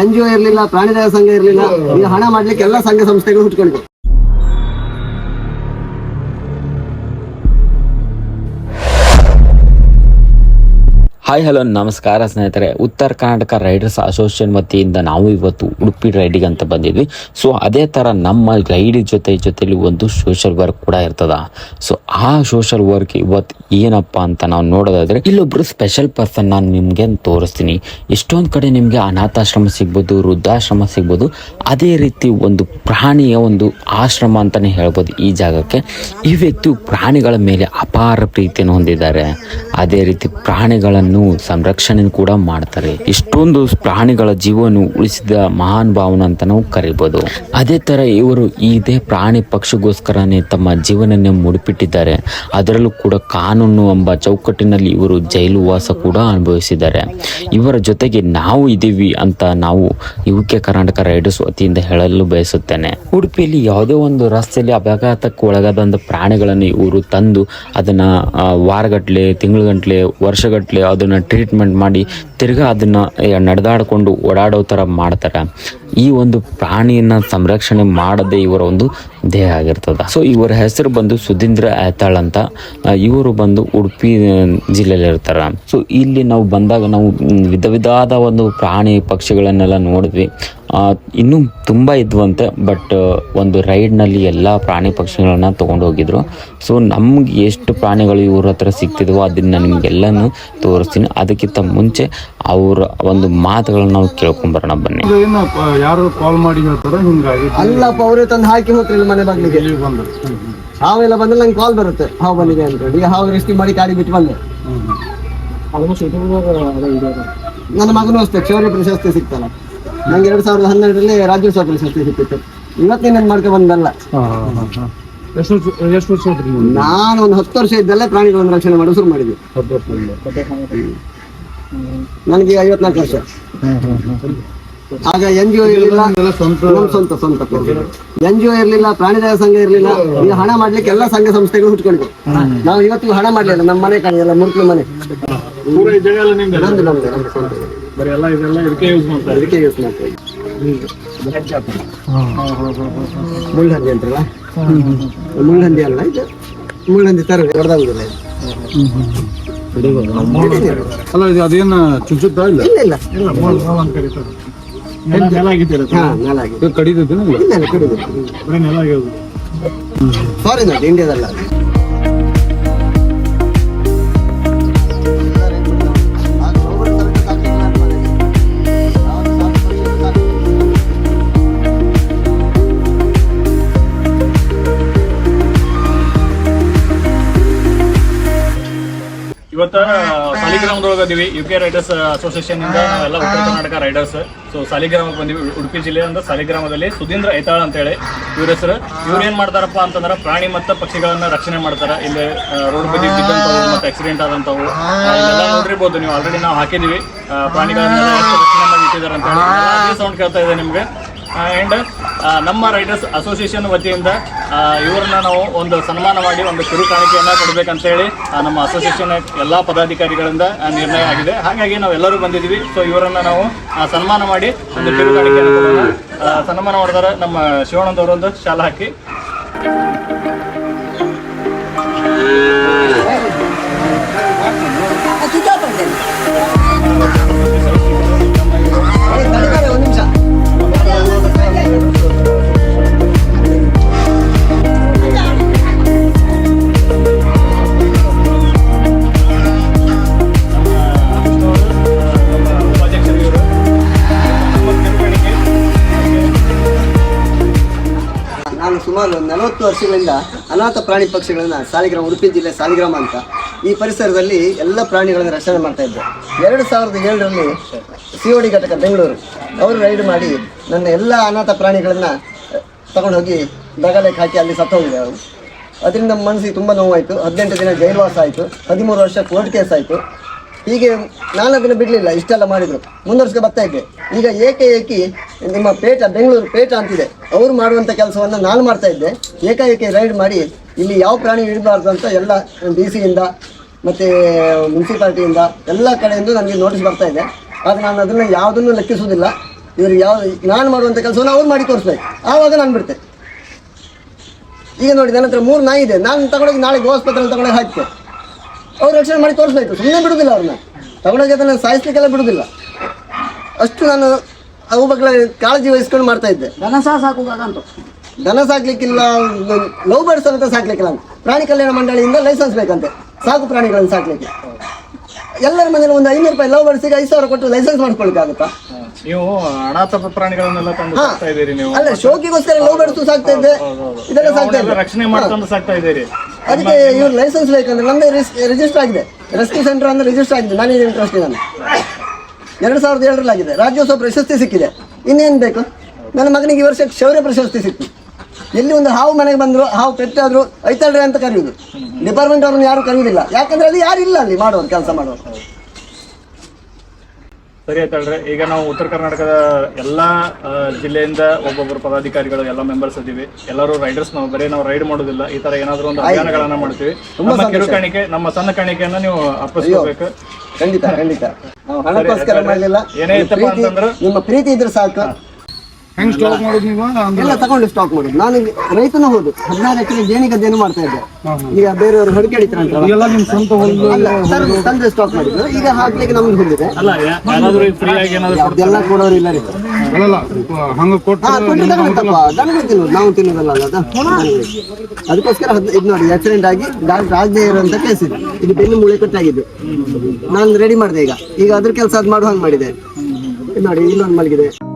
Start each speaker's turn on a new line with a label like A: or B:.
A: N G O ಇರಲಿಲ್ಲ ಪ್ರಾಣಿದಯ ಸಂಘ ಇರಲಿಲ್ಲ ಈಗ ಹಣ ಮಾಡ್ಲಿಕ್ಕೆ ಎಲ್ಲ ಸಂಘ ಸಂಸ್ಥೆಗಳು ಹುಟ್ಕೊಂಡಿದೆ
B: ಹಾಯ್ ಹಲೋ ನಮಸ್ಕಾರ ಸ್ನೇಹಿತರೆ. ಉತ್ತರ ಕರ್ನಾಟಕ ರೈಡರ್ಸ್ ಅಸೋಸಿಯೇಷನ್ ವತಿಯಿಂದ ನಾವು ಇವತ್ತು ಉಡುಪಿ ರೈಡಿಗೆ ಅಂತ ಬಂದಿದ್ವಿ. ಸೊ ಅದೇ ಥರ ನಮ್ಮ ಗೈಡ್ ಜೊತೆ ಜೊತೆಲಿ ಒಂದು ಸೋಷಿಯಲ್ ವರ್ಕ್ ಕೂಡ ಇರ್ತದ. ಸೊ ಆ ಸೋಷಿಯಲ್ ವರ್ಕ್ ಇವತ್ತು ಏನಪ್ಪ ಅಂತ ನಾವು ನೋಡೋದಾದ್ರೆ, ಇಲ್ಲೊಬ್ರು ಸ್ಪೆಷಲ್ ಪರ್ಸನ್ ನಾನು ನಿಮಗೆ ತೋರಿಸ್ತೀನಿ. ಎಷ್ಟೊಂದು ಕಡೆ ನಿಮಗೆ ಅನಾಥಾಶ್ರಮ ಸಿಗ್ಬೋದು, ವೃದ್ಧಾಶ್ರಮ ಸಿಗ್ಬೋದು, ಅದೇ ರೀತಿ ಒಂದು ಪ್ರಾಣಿಯ ಒಂದು ಆಶ್ರಮ ಅಂತಾನೆ ಹೇಳ್ಬೋದು ಈ ಜಾಗಕ್ಕೆ. ಈ ವ್ಯಕ್ತಿಯು ಪ್ರಾಣಿಗಳ ಮೇಲೆ ಅಪಾರ ಪ್ರೀತಿಯನ್ನು ಹೊಂದಿದ್ದಾರೆ. ಅದೇ ರೀತಿ ಪ್ರಾಣಿಗಳನ್ನು ಸಂರಕ್ಷಣೆ ಕೂಡ ಮಾಡ್ತಾರೆ. ಇಷ್ಟೊಂದು ಪ್ರಾಣಿಗಳ ಜೀವನ ಉಳಿಸಿದ ಮಹಾನ್ ಭಾವನ ಅಂತ ನಾವು ಕರಿಬಹುದು ಅದೇ ತರ ಇವರು ಇದೇ ಪ್ರಾಣಿ ಪಕ್ಷಿಗೋಸ್ಕರನೇ ತಮ್ಮ ಜೀವನನ್ನೇ ಮುಡಿಪಿಟ್ಟಿದ್ದಾರೆ. ಅದರಲ್ಲೂ ಕೂಡ ಕಾನೂನು ಎಂಬ ಚೌಕಟ್ಟಿನಲ್ಲಿ ಇವರು ಜೈಲು ವಾಸ ಕೂಡ ಅನುಭವಿಸಿದ್ದಾರೆ. ಇವರ ಜೊತೆಗೆ ನಾವು ಇದ್ದೀವಿ ಅಂತ ನಾವು ಯುಕೆ ಕರ್ನಾಟಕ ರೈಡರ್ಸ್ ವತಿಯಿಂದ ಹೇಳಲು ಬಯಸುತ್ತೇನೆ. ಉಡುಪಿಯಲ್ಲಿ ಯಾವುದೇ ಒಂದು ರಸ್ತೆಯಲ್ಲಿ ಅಪಘಾತಕ್ಕೆ ಒಳಗಾದಂಥ ಪ್ರಾಣಿಗಳನ್ನು ಇವರು ತಂದು ಅದನ್ನ ವಾರಗಟ್ಟಲೆ ತಿಂಗಳಗಟ್ಲೆ, ವರ್ಷಗಟ್ಲೆ ಅದನ್ನ ಟ್ರೀಟ್ಮೆಂಟ್ ಮಾಡಿ ತಿರ್ಗಾ ಅದನ್ನ ನಡೆದಾಡ್ಕೊಂಡು ಓಡಾಡೋ ಥರ ಮಾಡ್ತಾರೆ. ಈ ಒಂದು ಪ್ರಾಣಿಯನ್ನ ಸಂರಕ್ಷಣೆ ಮಾಡದೆ ಇವರ ಒಂದು ದೇಹ ಆಗಿರ್ತದ. ಸೊ ಇವರ ಹೆಸರು ಬಂದು ಸುಧೀಂದ್ರ ಆತಾಳ್ ಅಂತ ಇವರು ಬಂದು ಉಡುಪಿ ಜಿಲ್ಲೆಯಲ್ಲಿ ಇರ್ತಾರ ಸೊ ಇಲ್ಲಿ ನಾವು ಬಂದಾಗ ನಾವು ವಿಧ ವಿಧವಾದ ಒಂದು ಪ್ರಾಣಿ ಪಕ್ಷಿಗಳನ್ನೆಲ್ಲ ನೋಡಿದ್ವಿ. ಇನ್ನೂ ತುಂಬ ಇದ್ವಂತೆ, ಬಟ್, ಒಂದು ರೈಡ್ನಲ್ಲಿ ಎಲ್ಲ ಪ್ರಾಣಿ ಪಕ್ಷಿಗಳನ್ನ ತಗೊಂಡು ಹೋಗಿದ್ರು ಸೊ ನಮ್ಗೆ ಎಷ್ಟು ಪ್ರಾಣಿಗಳು ಇವ್ರ ಹತ್ರ ಸಿಗ್ತಿದ್ವೋ ಅದನ್ನ ನಿಮ್ಗೆಲ್ಲನೂ ತೋರಿಸ್ತೀನಿ. ಅದಕ್ಕಿಂತ ಮುಂಚೆ ಅವರ ಒಂದು ಮಾತುಗಳನ್ನ ನಾವು ಕೇಳ್ಕೊಂಬರೋಣ ಬನ್ನಿ.
C: ಯಾರು ಕಾಲ್ ಮಾಡಿ ಹೇಳ್ತಾರ ಹಿಂಗಾಗಿ
A: ಅಲ್ಲಪ್ಪ ಅವರೇ ತಂದು ಹಾಕಿ ಇಲ್ಲಿ ಮನೆ ಬಾಗಿಲಿಗೆ
C: ಇಲ್ಲಿ ಬಂದ್ರು.
A: ಹಾವೆಲ್ಲ ಬಂದ್ರೆ ನಂಗೆ ಕಾಲ್ ಬರುತ್ತೆ. ಹಾವು ಬಂದಿದೆ ಅಂತ ಈಗ ಹಾವು ರೆಸ್ಕ್ಯೂ ಮಾಡಿ ಕಾಡಿ ಬಿಟ್ಟು ಬಂದೆ. ನನ್ನ ಮಗನೂ ಅಷ್ಟೇ ಶೌರ್ಯ ಪ್ರಶಸ್ತಿ ಸಿಕ್ತಲ್ಲ. ನಂಗೆ ಎರಡ್ ಸಾವಿರದ ಹನ್ನೆರಡರಲ್ಲಿ ರಾಜ್ಯೋತ್ಸವ ಪ್ರಶಸ್ತಿ ಸಿಕ್ಕಿತ್ತು. ಇವತ್ತಿನ ಮಾಡ್ಕೊಂಡು ಬಂದಲ್ಲ?
C: ಎಷ್ಟು ವರ್ಷ ಎಷ್ಟು ವರ್ಷ ನೀವು
A: ನಾನು ಒಂದು ಹತ್ತು ವರ್ಷ ಇದ್ದಲ್ಲೇ ಪ್ರಾಣಿಗಳನ್ನು ರಕ್ಷಣೆ ಮಾಡಲು ಶುರು ಮಾಡಿದ್ವಿ.
C: ಹತ್ತು ವರ್ಷದಿಂದ
A: ನನಗೆ ಐವತ್ನಾಲ್ಕು ವರ್ಷ. ಆಗ ಎನ್ ಜಿ ಒ ಇರಲಿಲ್ಲ
C: ಸ್ವಂತ
A: ನಮ್ ಸ್ವಂತ ಸ್ವಂತ ಎನ್ ಜಿ ಒ ಇರ್ಲಿಲ್ಲ ಪ್ರಾಣಿದಾಯ ಸಂಘ ಇರಲಿಲ್ಲ ಈಗ ಹಣ ಮಾಡ್ಲಿಕ್ಕೆ ಎಲ್ಲ ಸಂಘ ಸಂಸ್ಥೆಗಳು ಹುಟ್ಕೊಂಡಿದ್ವು ನಾವು ಇವತ್ತು ಹಣ ಮಾಡ್ಲಿಲ್ಲ ನಮ್ಮ ಮನೆ ಕಾಣಿ ಎಲ್ಲ ಮುರುಕಲು ಮನೆ.
C: ಇದಕ್ಕೆ ಯೂಸ್ ಮಾಡ್ತಾರೆ.
A: ಅದಕ್ಕೆ ಯೂಸ್ ಮಾಡ್ತೀವಿ. ಮುಳ್ಳಹಂದಿ ಅಂತಾರಲ್ಲ ಮುಳ್ಳಹಂದಿ ಅಲ್ಲ ಇದು? ಮುಳ್ಳಹಂದಿ ತರ ಹೊಡೆದಾಗುದಿಲ್ಲ
C: ಅಲ್ಲ ಇದು ಅದೇನು ಚುಚ್ಚುತ್ತಾ ಇಲ್ಲ?
A: ಇಲ್ಲ ಇಲ್ಲ.
C: ಆಗಿರೋದು.
A: ಸಾರಿ ಇಂಡಿಯಾದಲ್ಲ
D: ಇವತ್ತ ಸಾಲಿಗ್ರಾಮದೊಳಗೆ ಅದೀವಿ ಯು ಕೆ ರೈಡರ್ಸ್ ಅಸೋಸಿಯೇಷನ್ ಇಂದ ನಾವೆಲ್ಲ ಉತ್ತರ ಕರ್ನಾಟಕ ರೈಡರ್ಸ್ ಸೊ ಸಾಲಿಗ್ರಾಮಕ್ಕೆ ಬಂದಿವಿ. ಉಡುಪಿ ಜಿಲ್ಲೆ ಜಿಲ್ಲೆಯಿಂದ ಸಾಲಿಗ್ರಾಮದಲ್ಲಿ ಸುಧೀಂದ್ರ ಐತಾಳ್ ಅಂತ ಹೇಳಿ ಇವ್ರ ಹೆಸರು. ಇವ್ರು ಏನ್ ಮಾಡ್ತಾರಪ್ಪ ಅಂತಂದ್ರೆ ಪ್ರಾಣಿ ಮತ್ತು ಪಕ್ಷಿಗಳನ್ನ ರಕ್ಷಣೆ ಮಾಡ್ತಾರ. ಇಲ್ಲಿ ರೋಡ್ ಬದಿ ಬಿದ್ದಂತವು ಮತ್ತೆ ಆಕ್ಸಿಡೆಂಟ್ ಆದಂತವು ಎಲ್ಲ ನೋಡಿರ್ಬೋದು. ನೀವು ಆಲ್ರೆಡಿ ನಾವು ಹಾಕಿದೀವಿ. ಪ್ರಾಣಿಗಳನ್ನ ರಕ್ಷಣೆ ಮಾಡಿ ಇಟ್ಟಿದ್ದಾರೆ ಅಂತ ಹೇಳಿ. ಸೌಂಡ್ ಕೇಳ್ತಾ ಇದೆ ನಿಮ್ಗೆ. ಆ್ಯಂಡ್ ನಮ್ಮ ರೈಡರ್ಸ್ ಅಸೋಸಿಯೇಷನ್ ವತಿಯಿಂದ ಇವ್ರನ್ನ ನಾವು ಒಂದು ಸನ್ಮಾನ ಮಾಡಿ ಒಂದು ಕಿರು ಕಾಣಿಕೆಯನ್ನ ಕೊಡ್ಬೇಕಂತೇಳಿ ಆ, ನಮ್ಮ ಅಸೋಸಿಯೇಷನ್ ಎಲ್ಲಾ ಪದಾಧಿಕಾರಿಗಳಿಂದ ನಿರ್ಣಯ ಆಗಿದೆ. ಹಾಗಾಗಿ ನಾವು ಎಲ್ಲರೂ ಬಂದಿದ್ದೀವಿ. ಸೊ ಇವರನ್ನ ನಾವು ಸನ್ಮಾನ ಮಾಡಿ ಒಂದು ಕಿರು ಸನ್ಮಾನ ಮಾಡಿದಾರೆ ನಮ್ಮ ಶಿವಾನಂದ್ ಒಂದು ಶಾಲಾ ಹಾಕಿ.
A: ಸುಮಾರು ನಲವತ್ತು ವರ್ಷಗಳಿಂದ ಅನಾಥ ಪ್ರಾಣಿ ಪಕ್ಷಿಗಳನ್ನು ಸಾಲಿಗ್ರಾಮ, ಉಡುಪಿ ಜಿಲ್ಲೆ ಸಾಲಿಗ್ರಾಮ ಅಂತ ಈ ಪರಿಸರದಲ್ಲಿ ಎಲ್ಲ ಪ್ರಾಣಿಗಳನ್ನು ರಕ್ಷಣೆ ಮಾಡ್ತಾ ಇದ್ದೆ. ಎರಡು ಸಾವಿರದ ಏಳರಲ್ಲಿ ಸಿ ಘಟಕ ಬೆಂಗಳೂರು, ಅವರು ರೈಡ್ ಮಾಡಿ ನನ್ನ ಎಲ್ಲ ಅನಾಥ ಪ್ರಾಣಿಗಳನ್ನು ತಗೊಂಡು ಹೋಗಿ ಬಗಲಕ್ಕೆ ಹಾಕಿ ಅಲ್ಲಿ ಸತ್ತು ಹೋಗಿದೆ ಅವರು. ಅದರಿಂದ ಮನಸ್ಸಿಗೆ ತುಂಬ ನೋವಾಯಿತು. ಹದಿನೆಂಟು ದಿನ ಜೈಲುವಾಸ ಆಯಿತು. ಹದಿಮೂರು ವರ್ಷ ಕೋರ್ಟ್ ಕೇಸ್ ಆಯಿತು. ಹೀಗೆ ನಾಲ್ಕು ದಿನ ಬಿಡಲಿಲ್ಲ, ಇಷ್ಟೆಲ್ಲ ಮಾಡಿದರು. ಮುಂದುವರ್ಸ್ಕೊ ಬರ್ತಾ ಇದ್ದೆ. ಈಗ ಏಕಾಏಕಿ ನಿಮ್ಮ ಪೇಟ, ಬೆಂಗಳೂರು ಪೇಟ ಅಂತಿದೆ. ಅವರು ಮಾಡುವಂಥ ಕೆಲಸವನ್ನು ನಾನು ಮಾಡ್ತಾ ಇದ್ದೆ. ಏಕಾಏಕಿ ರೈಡ್ ಮಾಡಿ ಇಲ್ಲಿ ಯಾವ ಪ್ರಾಣಿ ಇಡಬಾರ್ದು ಅಂತ ಎಲ್ಲ ಡಿ ಸಿಯಿಂದ, ಮತ್ತು ಮುನ್ಸಿಪಾಲ್ಟಿಯಿಂದ ಎಲ್ಲ ಕಡೆಯಿಂದ ನನಗೆ ನೋಟಿಸ್ ಬರ್ತಾ ಇದೆ. ಆದರೆ ನಾನು ಅದನ್ನ ಯಾವುದನ್ನು ಲೆಕ್ಕಿಸುವುದಿಲ್ಲ. ಇವರು ಯಾವ, ನಾನು ಮಾಡುವಂಥ ಕೆಲಸವನ್ನು ಅವ್ರು ಮಾಡಿ ತೋರಿಸ್ಬೇಕು. ಆವಾಗ ನಾನು ಬಿಡ್ತೆ. ಈಗ ನೋಡಿ, ನನ್ನ ಹತ್ರ ಮೂರು ನಾಯಿ ಇದೆ. ನಾನು ತಗೊಂಡೋಗಿ ನಾಳೆ ಗೋಸ್ಪತ್ರೆಯಲ್ಲಿ ತಗೊಂಡೋಗಿ ಹಾಕ್ತೆ. ಅವ್ರು ರಕ್ಷಣೆ ಮಾಡಿ ತೋರಿಸ್ಬೇಕು. ಸುಮ್ಮನೆ ಬಿಡುದಿಲ್ಲ ಅವ್ರನ್ನ. ತಗೊಂಡೋಗಿ ಅದನ್ನು ಸಾಯಿಸ್ಲಿಕ್ಕೆಲ್ಲ ಬಿಡುವುದಿಲ್ಲ ಅಷ್ಟು ನಾನು ಅವು ಬಗ್ಗೆ ಕಾಳಜಿ ವಹಿಸ್ಕೊಂಡು ಮಾಡ್ತಾ ಇದ್ದೆ.
E: ದನ ಸಹ ಸಾಕುವಾಗ ಅಂತ
A: ದನ ಸಾಕ್ಲಿಕ್ಕಿಲ್ಲ ಲವ್ ಬರ್ಡ್ಸ್ ಅಂತ ಸಾಕ್ಲಿಕ್ಕಿಲ್ಲ ಅಂತ. ಪ್ರಾಣಿ ಕಲ್ಯಾಣ ಮಂಡಳಿಯಿಂದ ಲೈಸೆನ್ಸ್ ಬೇಕಂತೆ. ಸಾಕು ಪ್ರಾಣಿಗಳನ್ನು ಸಾಕ್ಲಿಕ್ಕೆ. ಎಲ್ಲರ ಮನೇಲಿ ಒಂದು ಐನೂರು ರೂಪಾಯಿ ಲವ್ ಬರ್ಡ್ಸಿಗೆ ಐದು ಸಾವಿರ ಕೊಟ್ಟು ಲೈಸೆನ್ಸ್ ಮಾಡ್ಕೊಳ್ಕಾಗುತ್ತಾ
D: ನೀವು ಅನಾಥ ಪ್ರಾಣಿಗಳನ್ನೆಲ್ಲ ತಂದು ಸಾಕ್ತಾ ಇದ್ದೀರಿ ನೀವು.
A: ಅಲ್ಲ ಶೋಕಿಗೋಸ್ಕರ ಲವ್ ಬರ್ಡ್ಸ್ ಸಾಕ್ತಾ ಇದ್ದೆ. ಇದೆಲ್ಲ ಸಾಕ್ತಾ
D: ಅವನ್ನೆಲ್ಲ
A: ಇದ್ದೆ.
D: ರಕ್ಷಣೆ ಸಾಕ್ತಾ ಇದ್ದೀರಿ.
A: ಅದಕ್ಕೆ ಇವ್ರ ಲೈಸೆನ್ಸ್ ಬೇಕಂದ್ರೆ ನಂದೇ ರಿಜಿಸ್ಟರ್ ಆಗಿದೆ. ರೆಸ್ಕ್ಯೂ ಸೆಂಟರ್ ಅಂದ್ರೆ ರಿಜಿಸ್ಟರ್ ಆಗಿದೆ. ನಾನೇ ಇಂಟ್ರೆಸ್ಟ್ ನಾನು ಎರಡು ಸಾವಿರದ ಏಳರಲ್ಲಿ ಆಗಿದೆ. ರಾಜ್ಯೋತ್ಸವ ಪ್ರಶಸ್ತಿ ಸಿಕ್ಕಿದೆ. ಇನ್ನೇನ್ ಬೇಕು? ನನ್ನ ಮಗನಿಗೆ ಈ ವರ್ಷ ಶೌರ್ಯ ಪ್ರಶಸ್ತಿ ಸಿಕ್ತು. ಎಲ್ಲಿ ಒಂದು ಹಾವು ಮನೆಗೆ ಬಂದ್ರು ಹಾವು ಪೆಟ್ಟಾದ್ರು ಐತಾಳ್ರಿ ಅಂತ ಕರೆಯುವುದು ಡಿಪಾರ್ಟ್ಮೆಂಟ್ ಅವ್ರನ್ನ ಯಾರು ಕರೆಯುವುದಿಲ್ಲ ಯಾಕಂದ್ರೆ ಅಲ್ಲಿ ಯಾರು ಇಲ್ಲ ಅಲ್ಲಿ ಮಾಡೋರು ಕೆಲಸ ಮಾಡೋರು
D: ಸರಿ ಆಯ್ತಲ್ರಿ ಈಗ ನಾವು ಉತ್ತರ ಕರ್ನಾಟಕದ ಎಲ್ಲಾ ಜಿಲ್ಲೆಯಿಂದ ಒಬ್ಬೊಬ್ಬರು ಪದಾಧಿಕಾರಿಗಳು ಎಲ್ಲ ಮೆಂಬರ್ಸ್ ಇದೀವಿ ಎಲ್ಲರೂ ರೈಡರ್ಸ್ ನಾವು ಬರೀ ನಾವು ರೈಡ್ ಮಾಡೋದಿಲ್ಲ. ಈ ತರ ಏನಾದ್ರು ಒಂದು ಅಭಿಯಾನಗಳನ್ನ ಮಾಡ್ತೀವಿ. ನಮ್ಮ ಕಿರು ಕಾಣಿಕೆ ನಮ್ಮ ಸಣ್ಣ ಕಾಣಿಕೆಯನ್ನ ನೀವು ಅರ್ಪಿಸ್ಕೋಬೇಕು.
A: ಖಂಡಿತ ಖಂಡಿತ. ನಾವು ಹಣಕ್ಕೋಸ್ಕರ ಮಾಡಲಿಲ್ಲ.
D: ಏನೇ ಇತ್ತಪ್ಪ ಅಂತಂದ್ರೆ?
A: ನಿಮ್ಮ ಪ್ರೀತಿ ಇದ್ರೆ ಸಾಕು.
C: ಹೆಂಗ್ ಸ್ಟಾಕ್ ಮಾಡೋದು ನೀವು?
A: ಎಲ್ಲ ತಗೊಂಡು ಸ್ಟಾಕ್ ಮಾಡುದು. ನಾನು ರೈತನ ಹೌದು. ಹದಿನಾರು ಎಕರೆ ಜೇನಿಗೆ ಅದೇನು ಮಾಡ್ತಾ ಇದ್ದೆ. ಈಗ ಬೇರೆಯವರು ಹೊಡಿಕೆ ಅಂತ
C: ಎಲ್ಲ ನಿಮ್ ಸ್ವಂತ ಹೊಲ
A: ಅಲ್ಲ ತಂದೆ- ಸ್ಟಾಕ್ ಮಾಡಿದ್ರು. ಈಗ ಹಾಕ್ಲಿಕ್ಕೆ ನಮ್ಗೆ ಹೊಂದಿದೆ ಅದೆಲ್ಲ ಕೊಡೋರು ಇಲ್ಲ ರೀ.
C: ಹಂಗ ಕೊಟ್ಟು
A: ತಿನ್ನೋದು. ನಾವು ತಿನ್ನೋದಲ್ಲ ಅದು? ಅದಕ್ಕೋಸ್ಕರ ಇದ್ ನೋಡಿ ಆಕ್ಸಿಡೆಂಟ್ ಆಗಿ ಡಾಕ್ಟರ್ ಆಗದೆ ಇರುವಂತ ಕೇಸ್ ಇದು. ಇದು ಬೆನ್ನು ಮೂಳೆ ಕಟ್ಟಾಗಿದ್ದು. ನಾನು ರೆಡಿ ಮಾಡಿದೆ ಈಗ. ಈಗ ಅದ್ರ ಕೆಲಸ ಅದು ಮಾಡುವ ಹಂಗೆ ಮಾಡಿದೆ. ನೋಡಿ ಇನ್ನೊಂದು ಮಲಗಿದೆ.